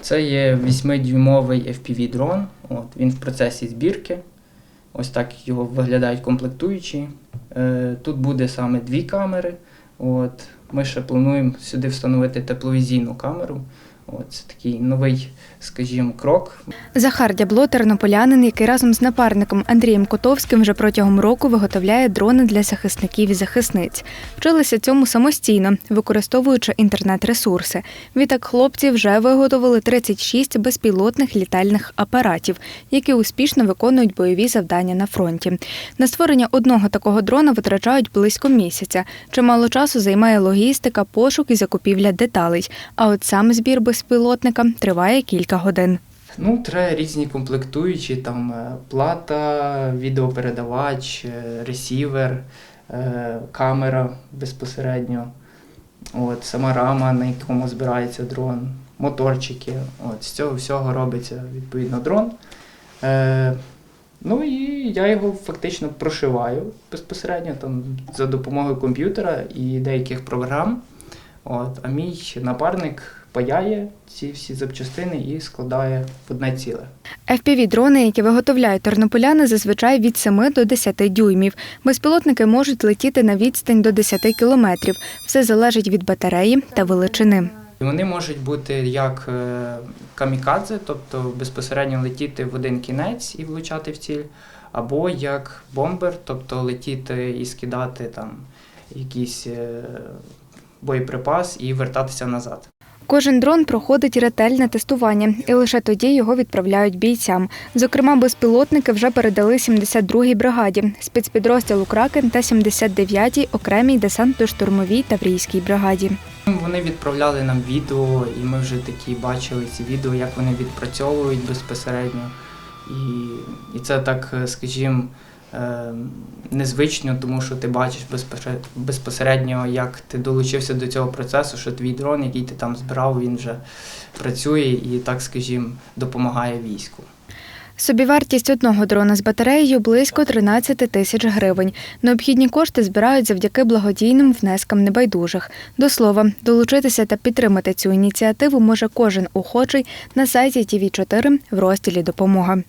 Це є 8-дюймовий FPV-дрон. От, він в процесі збірки. Ось так його виглядають комплектуючі. Е, тут буде саме дві камери. От, ми ще плануємо сюди встановити тепловізійну камеру. От, це такий новий, скажімо, крок. Захар Дябло тернополянин, який разом з напарником Андрієм Котовським вже протягом року виготовляє дрони для захисників і захисниць. Вчилися цьому самостійно, використовуючи інтернет-ресурси. Відтак хлопці вже виготовили 36 безпілотних літальних апаратів, які успішно виконують бойові завдання на фронті. На створення одного такого дрона витрачають близько місяця. Чимало часу займає логістика, пошук і закупівля деталей. А от сам збір безпілотника триває кілька годин. Ну, треба різні комплектуючі, там е, плата, відеопередавач, е, ресівер, е, камера безпосередньо, от, сама рама, на якому збирається дрон, моторчики. От, з цього всього робиться відповідно дрон. Е, ну і я його фактично прошиваю безпосередньо там, за допомогою комп'ютера і деяких програм. От, а мій напарник паяє ці всі запчастини і складає в одне ціле. FPV-дрони, які виготовляють тернополяни, зазвичай від 7 до 10 дюймів. Безпілотники можуть летіти на відстань до 10 кілометрів. Все залежить від батареї та величини. Вони можуть бути як е, камікадзе, тобто безпосередньо летіти в один кінець і влучати в ціль, або як бомбер, тобто летіти і скидати там якийсь е, боєприпас і вертатися назад. Кожен дрон проходить ретельне тестування, і лише тоді його відправляють бійцям. Зокрема, безпілотники вже передали 72-й бригаді, спецпідрозділу Кракен та 79-й окремій десантно-штурмовій таврійській бригаді. Вони відправляли нам відео, і ми вже такі бачили ці відео, як вони відпрацьовують безпосередньо. І, і це так, е, скажімо, незвично, тому що ти бачиш безпосередньо- як ти долучився до цього процесу, що твій дрон, який ти там збирав, він вже працює і, так скажімо, допомагає війську. Собівартість одного дрона з батареєю близько 13 тисяч гривень. Необхідні кошти збирають завдяки благодійним внескам небайдужих. До слова, долучитися та підтримати цю ініціативу може кожен охочий на сайті ТВ4 в розділі Допомога.